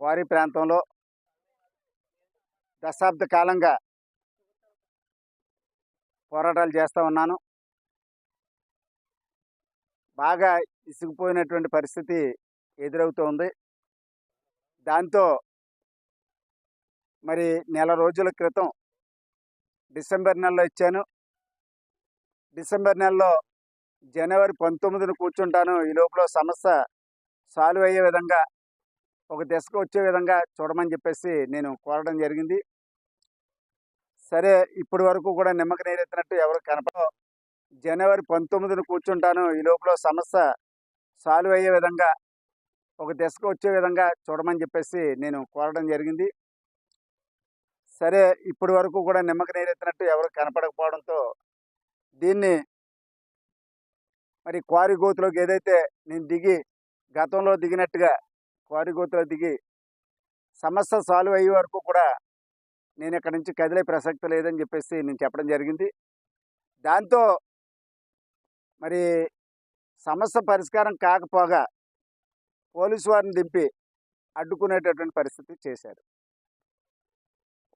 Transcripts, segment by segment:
Quarry ప్రాంతంలో దశాబ్ద కాలంగా పోరాటాలు చేస్తూ ఉన్నాను. బాగా ఇసుకుపోయినటువంటి పరిస్థితి ఎదురవుతోంది. దాంతో మరి నెల రోజుల క్రితం డిసెంబర్ నెలలో ఇచ్చాను. డిసెంబర్ నెలలో జనవరి పంతొమ్మిదిన కూర్చుంటాను. ఈ లోపల సమస్య సాల్వ్ అయ్యే విధంగా ఒక దశకు వచ్చే విధంగా చూడమని చెప్పేసి నేను కోరడం జరిగింది. సరే ఇప్పటి వరకు కూడా నిమ్మక నీరెత్తినట్టు ఎవరు కనపడవు. జనవరి పంతొమ్మిదిన కూర్చుంటాను. ఈ లోపల సమస్య సాల్వ్ అయ్యే విధంగా ఒక దశకు వచ్చే విధంగా చూడమని చెప్పేసి నేను కోరడం జరిగింది. సరే ఇప్పటి వరకు కూడా నిమ్మక నీరెత్తినట్టు ఎవరు కనపడకపోవడంతో దీన్ని మరి క్వారీ గోతులోకి ఏదైతే నేను దిగి గతంలో దిగినట్టుగా క్వారీ దిగి సమస్య సాల్వ్ అయ్యే వరకు కూడా నేను ఇక్కడ నుంచి కదిలే ప్రసక్తి లేదని చెప్పేసి నేను చెప్పడం జరిగింది. దాంతో మరి సమస్య పరిష్కారం కాకపోగా పోలీసు వారిని దింపి అడ్డుకునేటటువంటి పరిస్థితి చేశారు.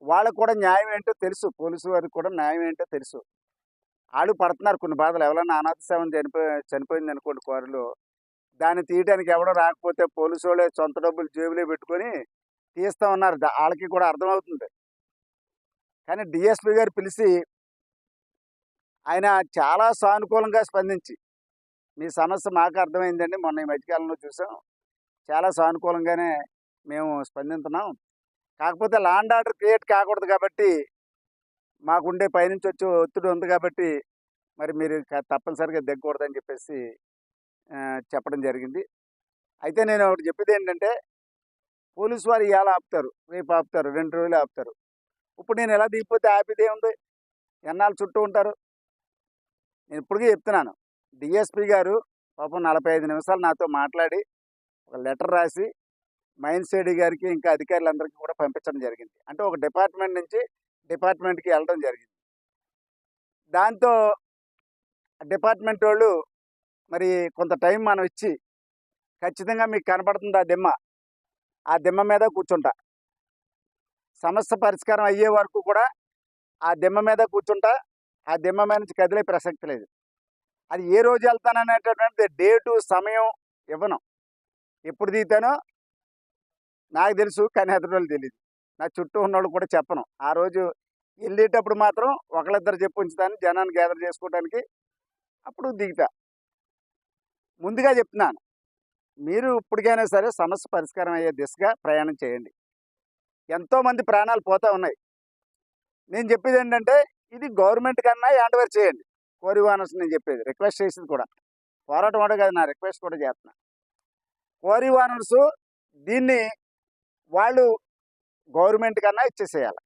వాళ్ళకు కూడా న్యాయం ఏంటో తెలుసు. పోలీసు వారికి కూడా న్యాయం ఏంటో తెలుసు. వాళ్ళు పడుతున్నారు కొన్ని బాధలు. ఎవరైనా అనాథ సేవం చనిపోయి చనిపోయింది అనుకోండి కోరిలో దాన్ని తీయడానికి ఎవడో రాకపోతే పోలీసు వాళ్ళే సొంత డబ్బులు జేబులో పెట్టుకొని తీస్తా ఉన్నారు. వాళ్ళకి కూడా అర్థమవుతుంది. కానీ డిఎస్పి గారు పిలిచి ఆయన చాలా సానుకూలంగా స్పందించి మీ సమస్య మాకు అర్థమైందండి మొన్న ఈ మధ్యకాలంలో చూసాం. చాలా సానుకూలంగానే మేము స్పందిస్తున్నాం కాకపోతే లాండ్ ఆర్డర్ క్రియేట్ కాకూడదు కాబట్టి మాకుండే పైనుంచి వచ్చే ఒత్తిడి ఉంది కాబట్టి మరి మీరు తప్పనిసరిగా దిగకూడదని చెప్పేసి చెప్పడం జరిగింది. అయితే నేను ఒకటి చెప్పేది ఏంటంటే పోలీసు వారు ఇవాళ ఆపుతారు రేపు ఆపుతారు రెండు రోజులు ఆపుతారు. ఇప్పుడు నేను ఎలా దిగిపోతే ఆపితే ఉంది ఎన్నాళ్ళు చుట్టూ ఉంటారు? నేను ఇప్పటికీ చెప్తున్నాను. డిఎస్పి గారు పాపం నలభై ఐదు నిమిషాలు నాతో మాట్లాడి ఒక లెటర్ రాసి మైన్స్ సేడి గారికి ఇంకా అధికారులందరికీ కూడా పంపించడం జరిగింది. అంటే ఒక డిపార్ట్మెంట్ నుంచి డిపార్ట్మెంట్కి వెళ్ళడం జరిగింది. దాంతో డిపార్ట్మెంట్ వాళ్ళు మరి కొంత టైం మనం ఇచ్చి ఖచ్చితంగా మీకు కనపడుతుంది ఆ దిమ్మ. ఆ దిమ్మ మీద కూర్చుంటా. సమస్య పరిష్కారం అయ్యే వరకు కూడా ఆ దిమ్మ మీద కూర్చుంటా. ఆ దిమ్మ మీద నుంచి కదిలే ప్రసక్తి లేదు. అది ఏ రోజు వెళ్తాననేటటువంటి డేటు సమయం ఇవ్వను. ఎప్పుడు దిగుతానో నాకు తెలుసు కానీ ఎదురు తెలియదు నా చుట్టూ ఉన్నోళ్ళు కూడా చెప్పను. ఆ రోజు వెళ్ళేటప్పుడు మాత్రం ఒకళ్ళిద్దరు చెప్పి ఉంచుతాను జనాన్ని గ్యాదర్ చేసుకోవడానికి అప్పుడు దిగుతా. ముందుగా చెప్తున్నాను. మీరు ఇప్పటికైనా సరే సమస్య పరిష్కారం అయ్యే దిశగా ప్రయాణం చేయండి. ఎంతోమంది ప్రాణాలు పోతూ ఉన్నాయి. నేను చెప్పేది ఏంటంటే ఇది గవర్నమెంట్ కన్నా హ్యాండ్ఓవర్ చేయండి. కోరి వానర్స్ నేను చెప్పేది రిక్వెస్ట్ చేసింది కూడా. పోరాటం కూడా కదా నా రిక్వెస్ట్ కూడా చేస్తున్నా. కోరి వానర్స్ దీన్ని వాళ్ళు గవర్నమెంట్ కన్నా ఇచ్చేసేయాలి.